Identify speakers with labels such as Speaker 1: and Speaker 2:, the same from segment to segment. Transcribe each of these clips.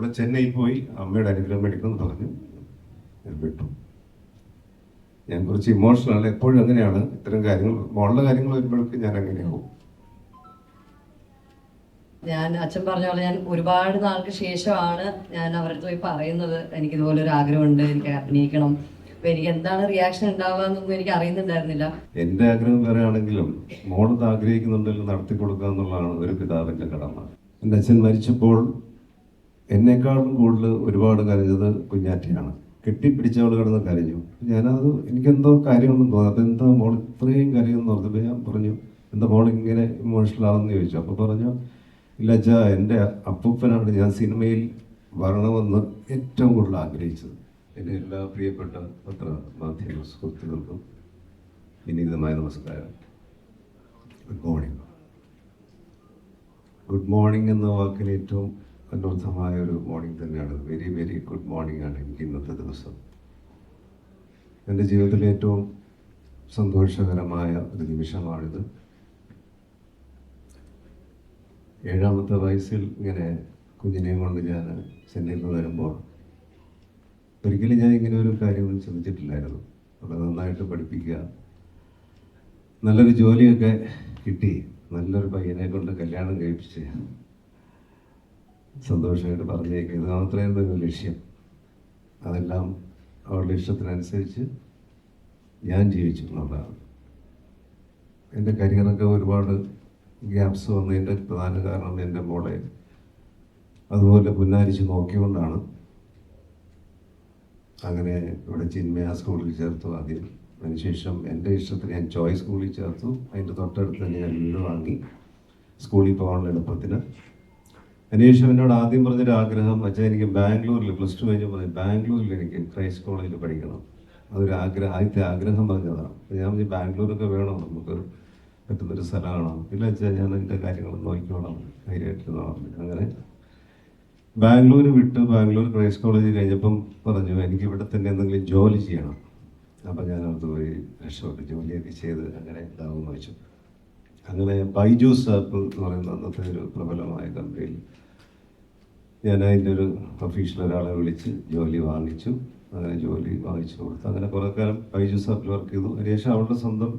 Speaker 1: അവൾ ചെന്നൈ പോയി അമ്മയുടെ അനുഗ്രഹം എന്ന് പറഞ്ഞു. ഞാൻ വിട്ടു. ഞാൻ കുറച്ച് ഇമോഷണൽ എപ്പോഴും അങ്ങനെയാണ്. ഇത്തരം കാര്യങ്ങൾ മോളുടെ കാര്യങ്ങൾ വരുമ്പോഴേക്കും ഞാൻ അങ്ങനെയാവും.
Speaker 2: ഞാൻ അച്ഛൻ പറഞ്ഞ പോലെ ഞാൻ ഒരുപാട് നാൾക്ക് ശേഷമാണ് ഞാൻ അവരുടെ പോയി പറയുന്നത്. എനിക്ക് ഇതുപോലെ ഒരു ആഗ്രഹമുണ്ട്. എനിക്ക് അഭിനയിക്കണം. അപ്പൊ എനിക്ക് എന്താണ് റിയാക്ഷൻ ഉണ്ടാവുക എനിക്ക് അറിയുന്നുണ്ടായിരുന്നില്ല.
Speaker 1: എന്റെ ആഗ്രഹം വേറെ ആണെങ്കിലും മോളത് ആഗ്രഹിക്കുന്നുണ്ടെങ്കിൽ നടത്തി കൊടുക്കുക എന്നുള്ളതാണ് ഒരു പിതാവിന്റെ കടമ. എന്റെ അച്ഛൻ മരിച്ചപ്പോൾ എന്നെക്കാളും കൂടുതൽ ഒരുപാട് കരഞ്ഞത് കുഞ്ഞാറ്റയാണ്. കെട്ടിപ്പിടിച്ചവൾ കിടന്ന് കരഞ്ഞു ഞാനത് എനിക്കെന്തോ കാര്യമൊന്നും തോന്നി അപ്പം എന്താ മോൾ ഇത്രയും കരയെന്ന് പറഞ്ഞപ്പോൾ ഞാൻ പറഞ്ഞു എന്താ മോൾ ഇങ്ങനെ ഇമോഷണൽ ആണെന്ന് ചോദിച്ചു. അപ്പോൾ പറഞ്ഞു ഇല്ല അച്ഛാ എന്റെ അപ്പൂപ്പനാണ് ഞാൻ സിനിമയിൽ വരണമെന്ന് ഏറ്റവും കൂടുതൽ ആഗ്രഹിച്ചത്. എന്റെ എല്ലാ പ്രിയപ്പെട്ട പത്ര മാധ്യമ സുഹൃത്തുക്കൾക്കും വിനീതമായ നമസ്കാരം. ഗുഡ് മോർണിംഗ് ഗുഡ് മോർണിംഗ് എന്ന വാക്കിന് ഏറ്റവും അന്വർത്ഥമായ ഒരു മോർണിംഗ് തന്നെയാണ്. വെരി വെരി ഗുഡ് മോർണിംഗ് ആണ് എനിക്ക് ഇന്നത്തെ ദിവസം. എന്റെ ജീവിതത്തിലെ ഏറ്റവും സന്തോഷകരമായ ഒരു നിമിഷമാണിത്. ഏഴാമത്തെ വയസ്സിൽ ഇങ്ങനെ കുഞ്ഞിനെയും കൊണ്ട് ഞാൻ ചെന്നൈയിൽ നിന്ന് വരുമ്പോൾ ഒരിക്കലും ഞാൻ ഇങ്ങനെ ഒരു കാര്യമൊന്നും ചിന്തിച്ചിട്ടില്ലായിരുന്നു അവിടെ നന്നായിട്ട് പഠിപ്പിക്കുക നല്ലൊരു ജോലിയൊക്കെ കിട്ടി നല്ലൊരു പയ്യനെ കൊണ്ട് കല്യാണം കഴിപ്പിച്ച് സന്തോഷമായിട്ട് പറഞ്ഞേക്കുന്നത് അത്രയും ഒരു ലക്ഷ്യം. അതെല്ലാം അവളുടെ ഇഷ്ടത്തിനനുസരിച്ച് ഞാൻ ജീവിച്ചു എന്നുള്ളതാണ്. എന്റെ കരിയറൊക്കെ ഒരുപാട് ഗ്യാപ്സ് വന്നതിന്റെ പ്രധാന കാരണം എന്റെ മോളെ. അതുപോലെ പുന്നാരിച്ച് നോക്കിക്കൊണ്ടാണ് അങ്ങനെ ഇവിടെ ചിന്മയ സ്കൂളിൽ ചേർത്തു ആദ്യം. അതിനുശേഷം എന്റെ ഇഷ്ടത്തിന് ഞാൻ ചോയ്സ് സ്കൂളിൽ ചേർത്തു. അതിന്റെ തൊട്ടടുത്ത് തന്നെ ഞാൻ വീട് വാങ്ങി. സ്കൂളിൽ പോകാനുള്ള എളുപ്പത്തിന്. അതിനുശേഷം എന്നോട് ആദ്യം പറഞ്ഞൊരു ആഗ്രഹം അച്ഛൻ എനിക്ക് ബാംഗ്ലൂരിൽ പ്ലസ് ടു കഴിഞ്ഞ് പറഞ്ഞു ബാംഗ്ലൂരിൽ എനിക്ക് ക്രൈസ്റ്റ് കോളേജിൽ പഠിക്കണം. അതൊരു ആഗ്രഹം ആദ്യത്തെ ആഗ്രഹം പറഞ്ഞതാണ്. ഞാൻ പറഞ്ഞു ബാംഗ്ലൂരൊക്കെ വേണം? നമുക്ക് പറ്റുന്നൊരു സ്ഥലമാണോ? ഇല്ല അച്ഛാ ഞാൻ എന്റെ കാര്യങ്ങൾ നോക്കിക്കോളാം. ധൈര്യമായിട്ടിരുന്നോ അങ്ങനെ ബാംഗ്ലൂർ വിട്ട്. ബാംഗ്ലൂർ ക്രൈസ്റ്റ് കോളേജിൽ കഴിഞ്ഞപ്പം പറഞ്ഞു എനിക്ക് ഇവിടെ തന്നെ എന്തെങ്കിലും ജോലി ചെയ്യണം. അപ്പം ഞാൻ അത് പോയി രക്ഷപ്പെട്ട് ജോലിയൊക്കെ ചെയ്ത് അങ്ങനെ ഇതാവും വെച്ചു. അങ്ങനെ ബൈജൂസ് ആപ്പ് എന്ന് പറയുന്ന അന്നത്തെ ഒരു പ്രബലമായ കമ്പനിയിൽ ഞാൻ അതിന്റെ ഒരു ഒഫീഷ്യൽ ഒരാളെ വിളിച്ച് ജോലി വാങ്ങിച്ചു. അങ്ങനെ ജോലി വാങ്ങിച്ചു കൊടുത്തു അങ്ങനെ കുറേ കാലം ബൈജൂസ് ആപ്പിൽ വർക്ക് ചെയ്തു. അതിനുശേഷം അവളുടെ സ്വന്തം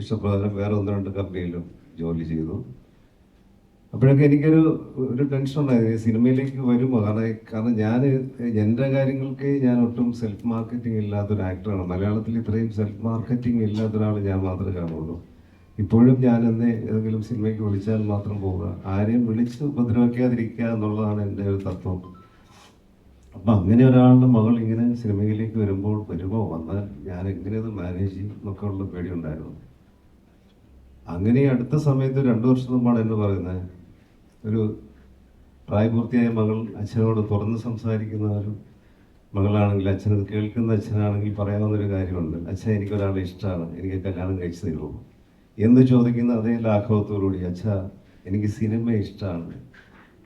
Speaker 1: ഇഷ്ടപ്രകാരം വേറെ ഒന്ന് രണ്ട് കമ്പനിയിലും ജോലി ചെയ്തു. അപ്പോഴൊക്കെ എനിക്കൊരു ഒരു ടെൻഷൻ ഉണ്ടായി സിനിമയിലേക്ക് വരുമ്പോൾ കാരണം കാരണം ഞാൻ എന്റെ കാര്യങ്ങൾക്ക് ഞാൻ ഒട്ടും സെൽഫ് മാർക്കറ്റിംഗ് ഇല്ലാത്തൊരു ആക്ടറാണ് മലയാളത്തിൽ ഇത്രയും സെൽഫ് മാർക്കറ്റിംഗ് ഇല്ലാത്തൊരാൾ ഞാൻ മാത്രമേ കാണുള്ളൂ. ഇപ്പോഴും ഞാൻ എന്നെ ഏതെങ്കിലും സിനിമയ്ക്ക് വിളിച്ചാൽ മാത്രം പോവുക. ആരെയും വിളിച്ച് ഉപദ്രവിക്കാതിരിക്കുക എന്നുള്ളതാണ് എന്റെ ഒരു തത്വം. അപ്പം അങ്ങനെ ഒരാളുടെ മകൾ ഇങ്ങനെ സിനിമയിലേക്ക് വരുമ്പോൾ വരുമ്പോൾ വന്നാൽ ഞാൻ എങ്ങനെ അത് മാനേജ് ചെയ്യും എന്നൊക്കെ ഉള്ള പേടിയുണ്ടായിരുന്നു. അങ്ങനെ അടുത്ത സമയത്ത് രണ്ടു വർഷം മുമ്പാണ് എന്ന് പറയുന്നത്. ഒരു പ്രായപൂർത്തിയായ മകൾ അച്ഛനോട് തുറന്ന് സംസാരിക്കുന്ന ഒരു മകളാണെങ്കിൽ അച്ഛനത് കേൾക്കുന്ന അച്ഛനാണെങ്കിൽ പറയാവുന്നൊരു കാര്യമുണ്ട്. അച്ഛൻ എനിക്കൊരാളെ ഇഷ്ടമാണ്. എനിക്ക് കല്യാണം കഴിച്ചു തരുമോ എന്ന് ചോദിക്കുന്ന അതേ ലാഘവത്തോടുകൂടി അച്ഛ എനിക്ക് സിനിമ ഇഷ്ടമാണ്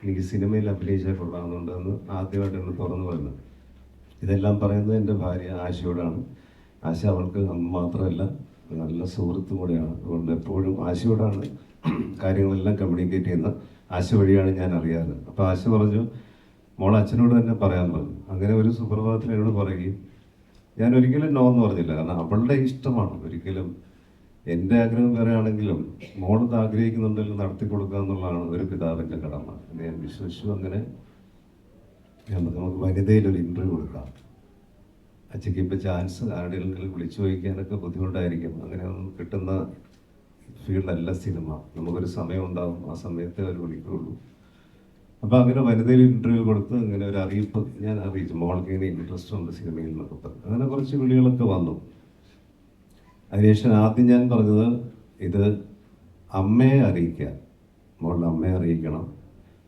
Speaker 1: എനിക്ക് സിനിമയിൽ അഭിനയിച്ചാൽ കൊള്ളാമെന്നുണ്ടെന്ന് ആദ്യമായിട്ട് എന്നെ തുറന്നു പറയുന്നത് ഇതെല്ലാം പറയുന്നത് എന്റെ ഭാര്യ ആശയോടാണ്. ആശ അവൾക്ക് അന്ന് മാത്രമല്ല നല്ല സുഹൃത്തും കൂടെയാണ്. അതുകൊണ്ട് എപ്പോഴും ആശയോടാണ് കാര്യങ്ങളെല്ലാം കമ്മ്യൂണിക്കേറ്റ് ചെയ്യുന്ന ആശ വഴിയാണ് ഞാൻ അറിയാറ്. അപ്പോൾ ആശ പറഞ്ഞു മോൾ അച്ഛനോട് തന്നെ പറയാൻ പറഞ്ഞു. അങ്ങനെ ഒരു സുപ്രഭാതത്തിൽ എന്നോട് പറയുകയും ഞാൻ ഒരിക്കലും നോ എന്ന് പറഞ്ഞില്ല. കാരണം അവളുടെ ഇഷ്ടമാണ്. ഒരിക്കലും എന്റെ ആഗ്രഹം വേറെ ആണെങ്കിലും മോളത് ആഗ്രഹിക്കുന്നുണ്ടെങ്കിൽ നടത്തി കൊടുക്കുക എന്നുള്ളതാണ് ഒരു പിതാവിന്റെ കടമ. ഞാൻ വിശ്വസിച്ചു അങ്ങനെ നമുക്ക് വനിതയിൽ ഒരു ഇന്റർവ്യൂ കൊടുക്കാം. അച്ഛക്ക് ഇപ്പം ചാൻസ് ആരുടെയെങ്കിലും വിളിച്ചു ചോദിക്കാനൊക്കെ ബുദ്ധിമുട്ടായിരിക്കും. അങ്ങനെ കിട്ടുന്ന ഫീൽഡല്ല സിനിമ നമുക്കൊരു സമയം ഉണ്ടാവും. ആ സമയത്തെ അവർ വിളിക്കുള്ളൂ. അപ്പോൾ അങ്ങനെ വനിതയിൽ ഇന്റർവ്യൂ കൊടുത്ത് അങ്ങനെ ഒരു അറിയിപ്പ് ഞാൻ അറിയിച്ചു. മോൾക്ക് ഇങ്ങനെ ഇൻട്രസ്റ്റ് ഉണ്ട് സിനിമയിൽ നിന്നൊക്കെ അങ്ങനെ കുറച്ച് വിളികളൊക്കെ വന്നു. അതിനുശേഷം ആദ്യം ഞാൻ പറഞ്ഞത് ഇത് അമ്മയെ അറിയിക്കുക. മോളുടെ അമ്മയെ അറിയിക്കണം.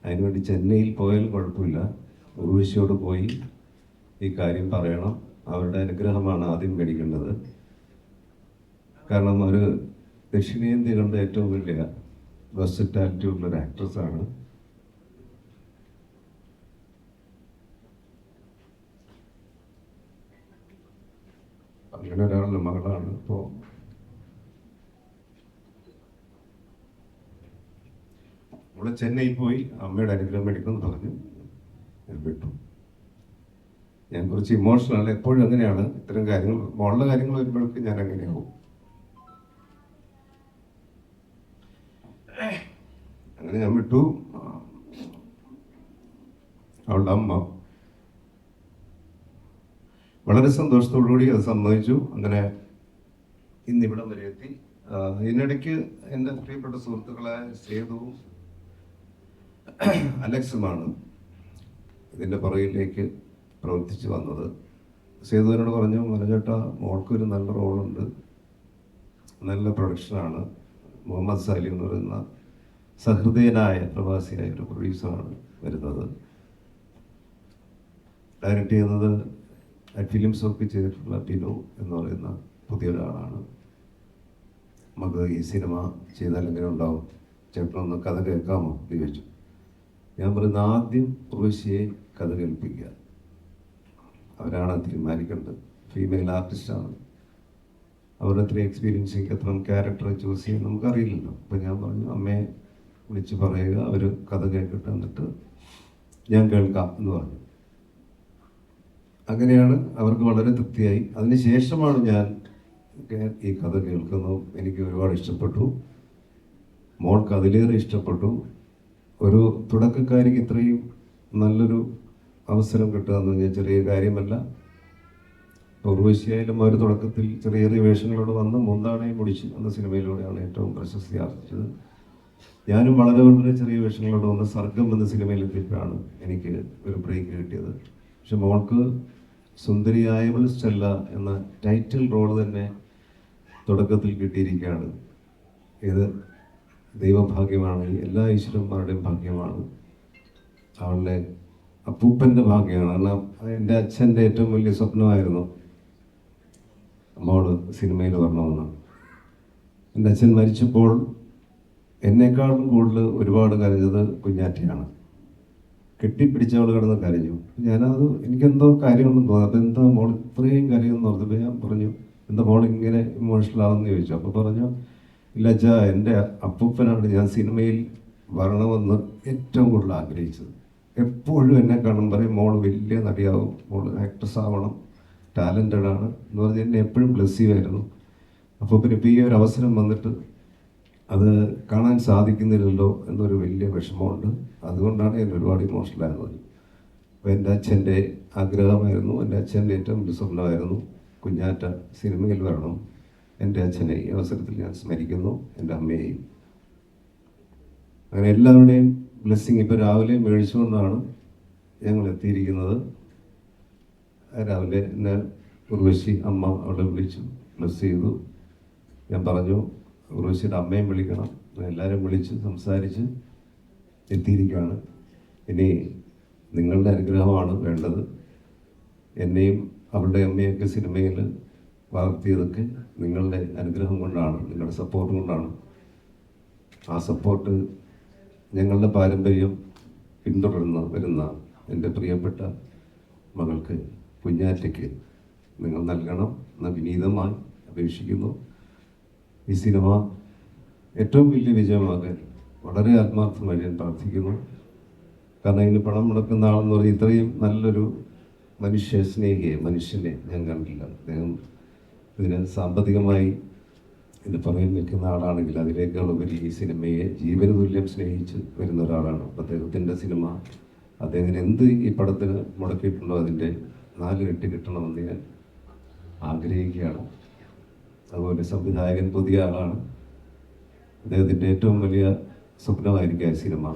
Speaker 1: അതിനുവേണ്ടി ചെന്നൈയിൽ പോയാൽ കുഴപ്പമില്ല. ഉർവശിയോട് പോയി ഈ കാര്യം പറയണം. അവരുടെ അനുഗ്രഹമാണ് ആദ്യം മേടിക്കേണ്ടത്. കാരണം ഒരു ദക്ഷിണേന്ത്യ കണ്ട ഏറ്റവും വലിയ വെർസറ്റാലിറ്റി ഉള്ളൊരു ആക്ട്രസ്സാണ് അങ്ങനെ ഒരാളുടെ മകളാണ്. ഇപ്പോൾ അവിടെ ചെന്നൈ പോയി അമ്മയുടെ അനുഗ്രഹം എടുക്കുമെന്ന് പറഞ്ഞു. ഞാൻ വിട്ടു. ഞാൻ കുറച്ച് ഇമോഷണൽ എപ്പോഴും അങ്ങനെയാണ്. ഇത്തരം കാര്യങ്ങൾ മോളുടെ കാര്യങ്ങൾ വരുമ്പോഴേക്ക് ഞാൻ അങ്ങനെയാവും. അങ്ങനെ ഞാൻ വിട്ടു. അവളുടെ അമ്മ വളരെ സന്തോഷത്തോടുകൂടി അത് സമ്മതിച്ചു. അങ്ങനെ ഇന്നിവിടം വരെ എത്തി. ഇതിനിടയ്ക്ക് എന്റെ പ്രിയപ്പെട്ട സുഹൃത്തുക്കളായ സേതുവും അലക്സുമാണ് ഇതിന്റെ പുറകിലേക്ക് പ്രവർത്തിച്ചു വന്നത്. സേതുവിനോട് പറഞ്ഞു മനചേട്ട മോൾക്കൊരു നല്ല റോളുണ്ട്. നല്ല പ്രൊഡക്ഷനാണ്. മുഹമ്മദ് സാലി എന്ന് പറയുന്ന സഹൃദയനായ പ്രവാസിയായ ഒരു പ്രൊഡ്യൂസറാണ് വരുന്നത്. ഡയറക്റ്റ് ചെയ്യുന്നത് ഫിലിംസ് ഒക്കെ ചെയ്തിട്ടുള്ള ടിനു എന്ന് പറയുന്ന പുതിയ ഒരാളാണ് നമുക്ക് ഈ സിനിമ ചെയ്താൽ എങ്ങനെ ഉണ്ടാവും? ചേട്ടനൊന്ന് കഥ കേൾക്കാമോ? എന്ന് ചോദിച്ചു. ഞാൻ പറയുന്ന ആദ്യം ഉർവശിയെ കഥ കേൾപ്പിക്കുക. അവരാണ് തീരുമാനിക്കേണ്ടത്. ഫീമെയിൽ ആർട്ടിസ്റ്റാണ് അവരുടെ അത്രയും എക്സ്പീരിയൻസ് എനിക്ക് അത്ര ക്യാരക്ടർ ചൂസ് ചെയ്യാൻ നമുക്കറിയില്ലല്ലോ. അപ്പം ഞാൻ പറഞ്ഞു അമ്മയെ വിളിച്ച് പറയുക അവർ കഥ കേൾക്കട്ടെ എന്നിട്ട് ഞാൻ കേൾക്കാം എന്ന് പറഞ്ഞു. അങ്ങനെയാണ് അവർക്ക് വളരെ തൃപ്തിയായി. അതിന് ശേഷമാണ് ഞാൻ ഈ കഥ കേൾക്കുന്നത്. എനിക്ക് ഒരുപാട് ഇഷ്ടപ്പെട്ടു. മോൾക്ക് അതിലേറെ ഇഷ്ടപ്പെട്ടു. ഒരു തുടക്കക്കാരിക്ക് ഇത്രയും നല്ലൊരു അവസരം കിട്ടുക എന്ന് പറഞ്ഞാൽ ചെറിയ കാര്യമല്ല. ഉർവശിയായാലും അവർ തുടക്കത്തിൽ ചെറിയ ചെറിയ വേഷങ്ങളോട് വന്ന് മൂന്നാണയും മുടിച്ച് എന്ന സിനിമയിലൂടെയാണ് ഏറ്റവും പ്രശസ്തി ആർജിച്ചത്. ഞാനും വളരെ വളരെ ചെറിയ വേഷങ്ങളോട് വന്ന് സർഗം എന്ന സിനിമയിലെത്തിയപ്പോഴാണ് എനിക്ക് ഒരു ബ്രേക്ക് കിട്ടിയത്. പക്ഷെ മോൾക്ക് സുന്ദരിയായവൾ സ്റ്റെല്ല എന്ന ടൈറ്റിൽ റോൾ തന്നെ തുടക്കത്തിൽ കിട്ടിയിരിക്കുകയാണ്. ഇത് ദൈവഭാഗ്യമാണ് എല്ലാ ഈശ്വരന്മാരുടെയും ഭാഗ്യമാണ്. അവളുടെ അപ്പൂപ്പന്റെ ഭാഗ്യമാണ്. കാരണം എന്റെ അച്ഛന്റെ ഏറ്റവും വലിയ സ്വപ്നമായിരുന്നു അമ്മോട് സിനിമയിൽ വരണമെന്ന്. എന്റെ അച്ഛൻ മരിച്ചപ്പോൾ എന്നെക്കാളും കൂടുതൽ ഒരുപാട് കരഞ്ഞത് കുഞ്ഞാറ്റയാണ്. കെട്ടിപ്പിടിച്ചവൾ കിടന്ന് കരഞ്ഞു. ഞാനത് എനിക്കെന്തോ കാര്യമൊന്നും തോന്നി അപ്പം എന്താ മോൾ ഇത്രയും കരയെന്ന് ഓർത്തപ്പോൾ ഞാൻ പറഞ്ഞു എന്താ മോൾ ഇങ്ങനെ ഇമോഷണൽ ചോദിച്ചു. അപ്പോൾ പറഞ്ഞു ഇല്ല അച്ഛാ എന്റെ അപ്പൂപ്പനാണ് ഞാൻ സിനിമയിൽ വരണമെന്ന് ഏറ്റവും കൂടുതൽ ആഗ്രഹിച്ചത്. എപ്പോഴും എന്നെ കാണും പറയും മോൾ വലിയ നടിയാവും മോൾ ആക്ട്രസ് ആവണം ടാലന്റഡ് ആണ്. എന്ന് പറഞ്ഞ് എന്നെ എപ്പോഴും ബ്ലെസ് ചെയ്യുമായിരുന്നു അപ്പോൾ പിന്നെ ഇപ്പോൾ ഈ ഒരു അവസരം വന്നിട്ട് അത് കാണാൻ സാധിക്കുന്നില്ലല്ലോ എന്നൊരു വലിയ വിഷമമുണ്ട്. അതുകൊണ്ടാണ് ഞാൻ ഒരുപാട് ഇമോഷണൽ ആയത്. അപ്പോൾ എന്റെ അച്ഛന്റെ ആഗ്രഹമായിരുന്നു. എന്റെ അച്ഛന്റെ ഏറ്റവും വലിയ സ്വപ്നമായിരുന്നു കുഞ്ഞാറ്റ സിനിമയിൽ വരണം. എന്റെ അച്ഛനെ ഈ അവസരത്തിൽ ഞാൻ സ്മരിക്കുന്നു. എന്റെ അമ്മയെയും. അങ്ങനെ എല്ലാവരുടെയും ബ്ലെസ്സിങ് ഇപ്പോൾ രാവിലെ മേടിച്ചുകൊണ്ടാണ് ഞങ്ങൾ എത്തിയിരിക്കുന്നത്. രാവിലെ എന്നെ ഉർവശി അമ്മ അവിടെ വിളിച്ചു ബ്ലസ് ചെയ്തു. ഞാൻ പറഞ്ഞു ഉർവശിയുടെ അമ്മയും വിളിക്കണം. എല്ലാവരും വിളിച്ച് സംസാരിച്ച് എത്തിയിരിക്കുകയാണ്. ഇനി നിങ്ങളുടെ അനുഗ്രഹമാണ് വേണ്ടത്. എന്നെയും അവളുടെ അമ്മയൊക്കെ സിനിമയിൽ വളർത്തിയതൊക്കെ നിങ്ങളുടെ അനുഗ്രഹം കൊണ്ടാണ് നിങ്ങളുടെ സപ്പോർട്ട് കൊണ്ടാണ്. ആ സപ്പോർട്ട് ഞങ്ങളുടെ പാരമ്പര്യം പിന്തുടർന്ന് വരുന്ന എന്റെ പ്രിയപ്പെട്ട മകൾക്ക് കുഞ്ഞാറ്റയ്ക്ക് നിങ്ങൾ നൽകണം. എന്ന് വിനീതമായി അപേക്ഷിക്കുന്നു. ഈ സിനിമ ഏറ്റവും വലിയ വിജയമാകാൻ വളരെ ആത്മാർത്ഥമായി ഞാൻ പ്രാർത്ഥിക്കുന്നു. കാരണം ഇതിന് പണം മുടക്കുന്ന ആളെന്ന് പറഞ്ഞാൽ ഇത്രയും നല്ലൊരു മനുഷ്യ സ്നേഹിയെ മനുഷ്യനെ ഞാൻ കണ്ടില്ല. അദ്ദേഹം ഇതിന് സാമ്പത്തികമായി ഇതിന് പുറകിൽ നിൽക്കുന്ന ആളാണെങ്കിൽ അതിലേക്കാളുപരി ഈ സിനിമയെ ജീവന തുല്യം സ്നേഹിച്ച് വരുന്ന ഒരാളാണ്. അദ്ദേഹത്തിന്റെ സിനിമ അദ്ദേഹത്തിന് എന്ത് ഈ പടത്തിന് മുടക്കിയിട്ടുണ്ടോ അതിന്റെ നാല് കെട്ടി കിട്ടണമെന്ന് ഞാൻ ആഗ്രഹിക്കുകയാണ്. അതുപോലെ സംവിധായകൻ പുതിയ ആളാണ്. അദ്ദേഹത്തിന്റെ ഏറ്റവും വലിയ സ്വപ്നമായിരിക്കും ആ സിനിമ.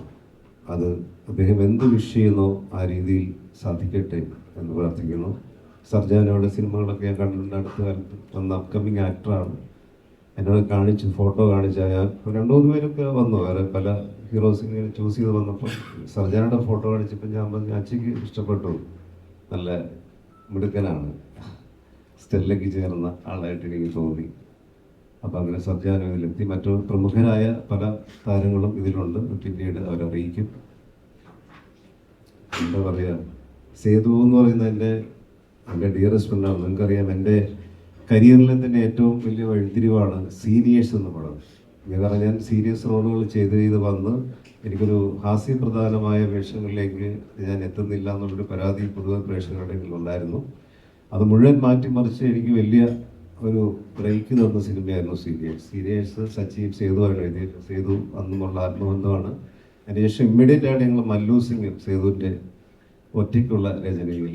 Speaker 1: അത് അദ്ദേഹം എന്ത് വിഷ് ചെയ്യുന്നോ ആ രീതിയിൽ സാധിക്കട്ടെ എന്ന് പ്രാർത്ഥിക്കുന്നു. സർജാനോടെ സിനിമകളൊക്കെ ഞാൻ കണ്ടിട്ടുണ്ട്. അടുത്ത കാലത്ത് വന്ന അപ്കമിങ് ആക്ടറാണ് എന്നോട് കാണിച്ച് ഫോട്ടോ കാണിച്ച ഞാൻ രണ്ടു മൂന്ന് പേരൊക്കെ വന്നു. വേറെ പല ഹീറോസിനെ ചൂസ് ചെയ്ത് വന്നപ്പോൾ സർജാനയുടെ ഫോട്ടോ കാണിച്ചപ്പോൾ ഞാൻ പറഞ്ഞു അച്ഛയ്ക്ക് ഇഷ്ടപ്പെട്ടു. നല്ല മിടുക്കനാണ്. സ്റ്റെല്ലയ്ക്ക് ചേർന്ന ആളായിട്ട് എനിക്ക് തോന്നി. അപ്പോൾ അങ്ങനെ ഇതിലെത്തി മറ്റു പ്രമുഖരായ പല താരങ്ങളും ഇതിലുണ്ട്. പിന്നീട് അവരറിയിക്കും. എന്താ പറയുക സേതു എന്ന് പറയുന്ന എന്റെ എന്റെ ഡിയറസ്റ്റ് ഫ്രണ്ടാണ് നിങ്ങൾക്കറിയാം എന്റെ കരിയറിലെ തന്നെ ഏറ്റവും വലിയ വഴിത്തിരിവാണ് സീനിയേഴ്സ് എന്ന പടം. ഞാൻ കാരണം ഞാൻ സീരിയസ് റോളുകൾ ചെയ്ത് ചെയ്ത് വന്ന് എനിക്കൊരു ഹാസ്യപ്രധാനമായ വേഷങ്ങളിലേക്ക് ഞാൻ എത്തുന്നില്ല എന്നുള്ളൊരു പരാതി പൊതുവെ പ്രേക്ഷകരുടെ ഉണ്ടായിരുന്നു അത് മുഴുവൻ മാറ്റിമറിച്ച് എനിക്ക് വലിയ ഒരു ബ്രേക്ക് തന്ന സിനിമയായിരുന്നു സീരിയസ് സീരിയസ് സച്ചീവ് സേതുവാണ് എഴുതിയത്. സേതു അന്നുമുള്ള ആത്മബന്ധമാണ്. അതിനുശേഷം ഇമ്മീഡിയറ്റ് ആയിട്ട് ഞങ്ങൾ മല്ലു സിംഗ് സേതുവിന്റെ ഒറ്റയ്ക്കുള്ള രചനയിൽ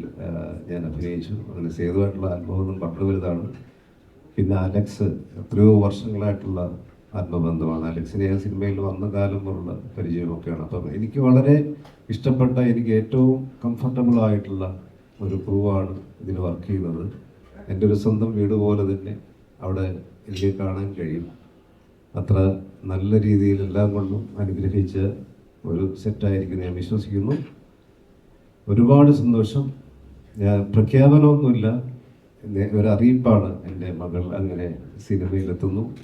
Speaker 1: ഞാൻ അഭിനയിച്ചു. അങ്ങനെ സേതുവായിട്ടുള്ള ആത്മബന്ധം വളരെ വലുതാണ്. പിന്നെ അലക്സ് എത്രയോ വർഷങ്ങളായിട്ടുള്ള ആത്മബന്ധമാണ്. അലക്സിനെ ആ സിനിമയിൽ വന്ന കാലം മുതലുള്ള പരിചയമൊക്കെയാണ്. അപ്പം എനിക്ക് വളരെ ഇഷ്ടപ്പെട്ട എനിക്ക് ഏറ്റവും കംഫർട്ടബിൾ ആയിട്ടുള്ള ഒരു ക്രൂവാണ് ഇതിൽ വർക്ക് ചെയ്യുന്നത്. എന്റെ ഒരു സ്വന്തം വീട് പോലെ തന്നെ അവിടെ എനിക്ക് കാണാൻ കഴിയും. അത്ര നല്ല രീതിയിൽ എല്ലാം കൊണ്ടും അനുഗ്രഹിച്ച ഒരു സെറ്റായിരിക്കും ഞാൻ വിശ്വസിക്കുന്നു. ഒരുപാട് സന്തോഷം. ഞാൻ പ്രഖ്യാപനമൊന്നുമില്ല. ഒരു അറിയിപ്പാണ് എന്റെ മകൾ അങ്ങനെ സിനിമയിലെത്തുന്നു.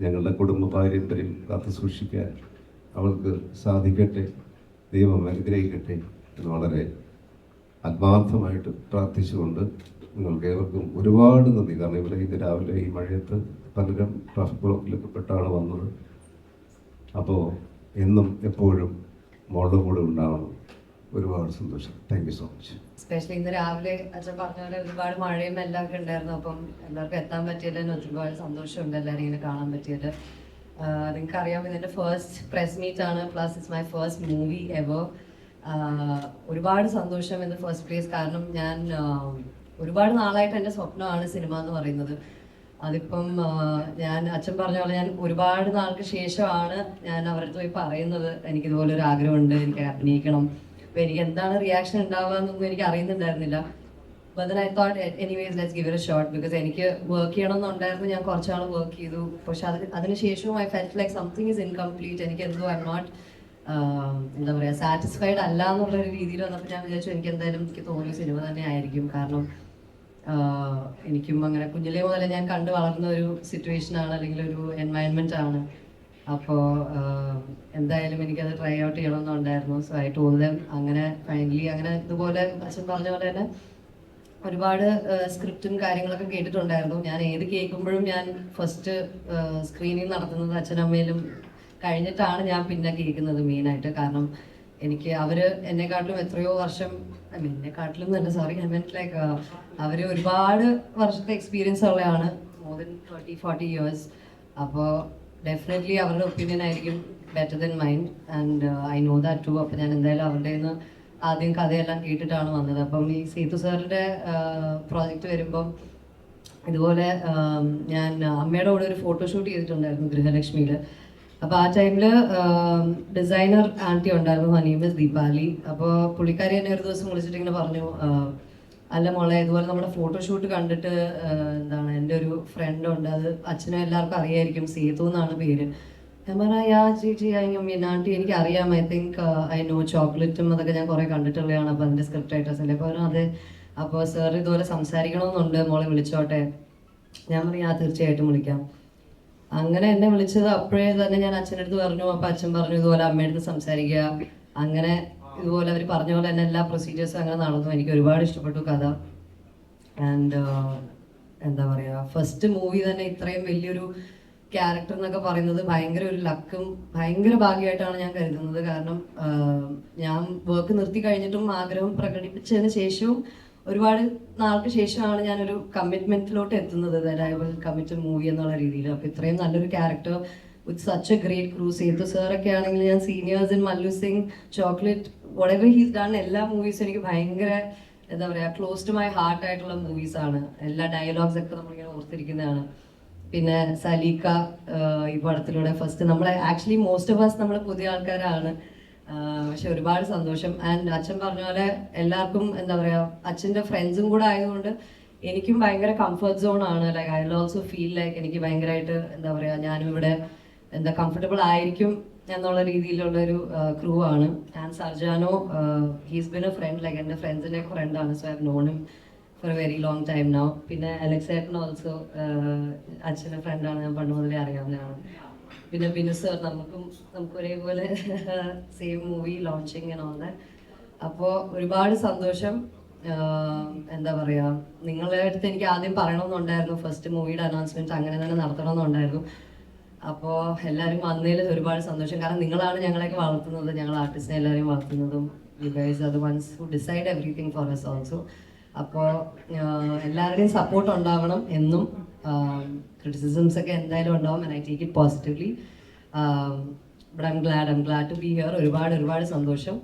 Speaker 1: ഞങ്ങളുടെ കുടുംബ പാരമ്പര്യം കാത്തു സൂക്ഷിക്കാൻ അവൾക്ക് സാധിക്കട്ടെ. ദൈവം അനുഗ്രഹിക്കട്ടെ എന്ന് വളരെ ആത്മാർത്ഥമായിട്ട് പ്രാർത്ഥിച്ചുകൊണ്ട് നിങ്ങൾക്ക് ഏവർക്കും ഒരുപാട് നന്ദി. കാരണം ഇവിടെ ഇന്ന് രാവിലെ ഈ മഴയത്ത് പലരും ട്രാഫിക് ബ്ലോക്കിലൊക്കെ പെട്ടാണ് വന്നത്. അപ്പോൾ എന്നും എപ്പോഴും മോളുടെ കൂടെ ഉണ്ടാവണം. ഒരുപാട് സന്തോഷം. Thank you so much
Speaker 2: specially ഇന്ന് രാവിലെ അച്ഛൻ പറഞ്ഞ പോലെ ഒരുപാട് മഴയും എല്ലാം ഒക്കെ ഉണ്ടായിരുന്നു. അപ്പം എല്ലാവർക്കും എത്താൻ പറ്റിയതിന് ഒരുപാട് സന്തോഷമുണ്ട് എല്ലാവരും ഇങ്ങനെ കാണാൻ പറ്റിയത്. നിങ്ങൾക്ക് അറിയാം ഇതിന്റെ ഫസ്റ്റ് പ്രസ് മീറ്റ് ആണ്. Plus it's my first movie ever ഒരുപാട് സന്തോഷം ഇൻ ഫസ്റ്റ് പ്ലേസ് കാരണം ഞാൻ ഒരുപാട് നാളായിട്ട് എന്റെ സ്വപ്നമാണ് സിനിമ എന്ന് പറയുന്നത്. അതിപ്പം ഞാൻ അച്ഛൻ പറഞ്ഞ പോലെ ഞാൻ ഒരുപാട് നാൾക്ക് ശേഷമാണ് ഞാൻ അവരുടെ പോയി പറയുന്നത്. എനിക്ക് ഇതുപോലെ ഒരു ആഗ്രഹമുണ്ട് എനിക്ക് അഭിനയിക്കണം. അപ്പം എനിക്ക് എന്താണ് റിയാക്ഷൻ ഉണ്ടാവുക എന്നൊന്നും എനിക്ക് അറിയുന്നുണ്ടായിരുന്നില്ല. But then I thought anyways let's give a it because എനിക്ക് വർക്ക് ചെയ്യണം എന്നുണ്ടായിരുന്നു ഞാൻ കുറച്ചാൾ വർക്ക് ചെയ്തു. പക്ഷെ അതിന് അതിനുശേഷവും I felt like something is incomplete എനിക്ക് എന്തോ ഐ നോട്ട് എന്താ പറയുക സാറ്റിസ്ഫൈഡ് അല്ല എന്നുള്ളൊരു രീതിയിൽ വന്നപ്പോൾ ഞാൻ വിചാരിച്ചു എനിക്ക് എന്തായാലും എനിക്ക് തോന്നിയ സിനിമ തന്നെ ആയിരിക്കും. കാരണം എനിക്കും അങ്ങനെ കുഞ്ഞിലേ മുതലേ ഞാൻ കണ്ടു വളർന്ന ഒരു സിറ്റുവേഷൻ ആണ് അല്ലെങ്കിൽ ഒരു എൻവയൺമെന്റ് ആണ്. അപ്പോൾ എന്തായാലും എനിക്കത് ട്രൈ ഔട്ട് ചെയ്യണമെന്നുണ്ടായിരുന്നു. സോ ഐ ടോൾ ദം അങ്ങനെ ഫൈനലി അങ്ങനെ ഇതുപോലെ അച്ഛൻ പറഞ്ഞ പോലെ തന്നെ ഒരുപാട് സ്ക്രിപ്റ്റും കാര്യങ്ങളൊക്കെ കേട്ടിട്ടുണ്ടായിരുന്നു. ഞാൻ ഏത് കേൾക്കുമ്പോഴും ഞാൻ ഫസ്റ്റ് സ്ക്രീനിങ് നടത്തുന്നത് അച്ഛനമ്മയിലും കഴിഞ്ഞിട്ടാണ് ഞാൻ പിന്നെ കേൾക്കുന്നത് മെയിനായിട്ട്. കാരണം എനിക്ക് അവർ എന്നെക്കാട്ടിലും എത്രയോ വർഷം ഐ മീൻ എന്നെക്കാട്ടിലും തന്നെ സോറി ഐ മീൻ ലൈക്ക് അവർ ഒരുപാട് വർഷത്തെ എക്സ്പീരിയൻസ് ഉള്ളതാണ് more than thirty forty years അപ്പോൾ ഡെഫിനറ്റ്ലി അവരുടെ ഒപ്പീനിയൻ ആയിരിക്കും better than mind and I know that too അപ്പോൾ ഞാൻ എന്തായാലും അവരുടെ നിന്ന് ആദ്യം കഥയെല്ലാം കേട്ടിട്ടാണ് വന്നത്. അപ്പം ഈ സേതു സാറിന്റെ പ്രോജക്റ്റ് വരുമ്പം ഇതുപോലെ ഞാൻ അമ്മയുടെ കൂടെ ഒരു ഫോട്ടോഷൂട്ട് ചെയ്തിട്ടുണ്ടായിരുന്നു ഗൃഹലക്ഷ്മിയിൽ അപ്പോൾ ആ ടൈമിൽ ഡിസൈനർ ആന്റി ഉണ്ടായിരുന്നു ഹനീമസ് ദീപാലി. അപ്പോൾ പുള്ളിക്കാരി എന്നെ ഒരു ദിവസം വിളിച്ചിട്ട് ഇങ്ങനെ പറഞ്ഞു അല്ല മോളെ ഇതുപോലെ നമ്മുടെ ഫോട്ടോഷൂട്ട് കണ്ടിട്ട് എന്താണ് എന്റെ ഒരു ഫ്രണ്ട് ഉണ്ട് അത് അച്ഛനും എല്ലാവർക്കും അറിയായിരിക്കും സീതു എന്നാണ് പേര്. ഞാൻ പറഞ്ഞ യാ ചേച്ചി മീനാണ്ടി എനിക്ക് അറിയാം ഐ തിങ്ക് ഐ നോ ചോക്ലേറ്റും അതൊക്കെ ഞാൻ കുറെ കണ്ടിട്ടുള്ളതാണ് അപ്പോൾ അതിന്റെ സ്ക്രിപ്റ്റ് റൈറ്റേഴ്സിന്റെ അപ്പോൾ അതെ. അപ്പോൾ സാർ ഇതുപോലെ സംസാരിക്കണമെന്നുണ്ട് മോളെ വിളിച്ചോട്ടെ. ഞാൻ പറയാം തീർച്ചയായിട്ടും വിളിക്കാം. അങ്ങനെ എന്നെ വിളിച്ചത് അപ്പോഴേ തന്നെ ഞാൻ അച്ഛന്റെ അടുത്ത് പറഞ്ഞു അപ്പം അച്ഛൻ പറഞ്ഞു ഇതുപോലെ അമ്മയുടെ അടുത്ത് സംസാരിക്കുക. അങ്ങനെ ഇതുപോലെ അവർ പറഞ്ഞ പോലെ തന്നെ എല്ലാ പ്രൊസീജിയേഴ്സും അങ്ങനെ നടന്നു. എനിക്ക് ഒരുപാട് ഇഷ്ടപ്പെട്ടു കഥ. ആൻഡ് എന്താ പറയുക ഫസ്റ്റ് മൂവി തന്നെ ഇത്രയും വലിയൊരു ക്യാരക്ടർ എന്നൊക്കെ പറയുന്നത് ഭയങ്കര ഒരു ലക്കും ഭയങ്കര ഭാഗ്യമായിട്ടാണ് ഞാൻ കരുതുന്നത്. കാരണം ഞാൻ വർക്ക് നിർത്തി കഴിഞ്ഞിട്ടും ആഗ്രഹം പ്രകടിപ്പിച്ചതിന് ശേഷവും ഒരുപാട് നാൾക്ക് ശേഷമാണ് ഞാനൊരു കമ്മിറ്റ്മെന്റിലോട്ട് എത്തുന്നത്. വിൽ കമ്മിറ്റ് മൂവി എന്നുള്ള രീതിയിൽ. അപ്പോൾ ഇത്രയും നല്ലൊരു character with such a great crews Sethu സാറൊക്കെ ആണെങ്കിൽ ഞാൻ seniors in Mallu Singh Chocolate വളരെ ഹീസ് ഡൺ എല്ലാ മൂവീസും എനിക്ക് ഭയങ്കര എന്താ പറയാ ക്ലോസ് ടു മൈ ഹാർട്ട് ആയിട്ടുള്ള മൂവീസ് ആണ്. എല്ലാ ഡയലോഗ്സ് ഒക്കെ നമ്മളിങ്ങനെ ഓർത്തിരിക്കുന്നതാണ്. പിന്നെ സലീക്ക ഈ പടത്തിലൂടെ ഫസ്റ്റ് നമ്മളെ ആക്ച്വലി മോസ്റ്റ് ഓഫ് അസ് നമ്മൾ പുതിയ ആൾക്കാരാണ്. പക്ഷെ ഒരുപാട് സന്തോഷം. ആൻഡ് അച്ഛൻ പറഞ്ഞ പോലെ എല്ലാവർക്കും എന്താ പറയാ അച്ഛന്റെ ഫ്രണ്ട്സും കൂടെ ആയതുകൊണ്ട് എനിക്കും ഭയങ്കര കംഫർട്ട് സോൺ ആണ്. Like I also feel like എനിക്ക് ഭയങ്കരമായിട്ട് എന്താ പറയാ ഞാനും ഇവിടെ എന്താ കംഫർട്ടബിൾ ആയിരിക്കും എന്നുള്ള രീതിയിലുള്ള ഒരു ക്രൂ ആണ്. And Sarjano he's been a friend like എന്റെ ഫ്രണ്ട്സിന്റെ ഫ്രണ്ടാണ് so I known him for a very long time now പിന്നെ അലക്സേട്ടൻ ഓൾസോ അച്ഛന്റെ ഫ്രണ്ടാണ് ഞാൻ പണ്ട് മുതലേ അറിയാവുന്നതാണ് പിന്നെ ബിനു സാർ നമുക്കും നമുക്ക് ഒരേപോലെ സെയിം മൂവി ലോഞ്ചിങ് ഓൾ അപ്പോൾ ഒരുപാട് സന്തോഷം. എന്താ പറയുക നിങ്ങളുടെ അടുത്ത് എനിക്ക് ആദ്യം പറയണമെന്നുണ്ടായിരുന്നു. ഫസ്റ്റ് മൂവിയുടെ അനൗൺസ്മെന്റ് അങ്ങനെ തന്നെ നടത്തണമെന്നുണ്ടായിരുന്നു. അപ്പോൾ എല്ലാവരും വന്നതിൽ ഒരുപാട് സന്തോഷം. കാരണം നിങ്ങളാണ് ഞങ്ങളെയൊക്കെ വളർത്തുന്നത്. ഞങ്ങൾ ആർട്ടിസ്റ്റിനെ എല്ലാവരെയും വളർത്തുന്നതും യു ഗൈസ് അത് ones who decide everything for us also അപ്പോൾ എല്ലാവരുടെയും സപ്പോർട്ട് ഉണ്ടാവണം എന്നും ക്രിറ്റിസിസംസ് ഒക്കെ എന്തായാലും ഉണ്ടാവും I take it positively but I'm glad I'm glad to be here ഒരുപാട് ഒരുപാട് സന്തോഷം.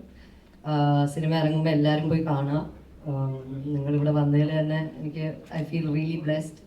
Speaker 2: സിനിമ ഇറങ്ങുമ്പോൾ എല്ലാവരും പോയി കാണുക നിങ്ങളിവിടെ വന്നതിൽ തന്നെ എനിക്ക് ഐ ഫീൽ റിയലി ബ്ലെസ്ഡ്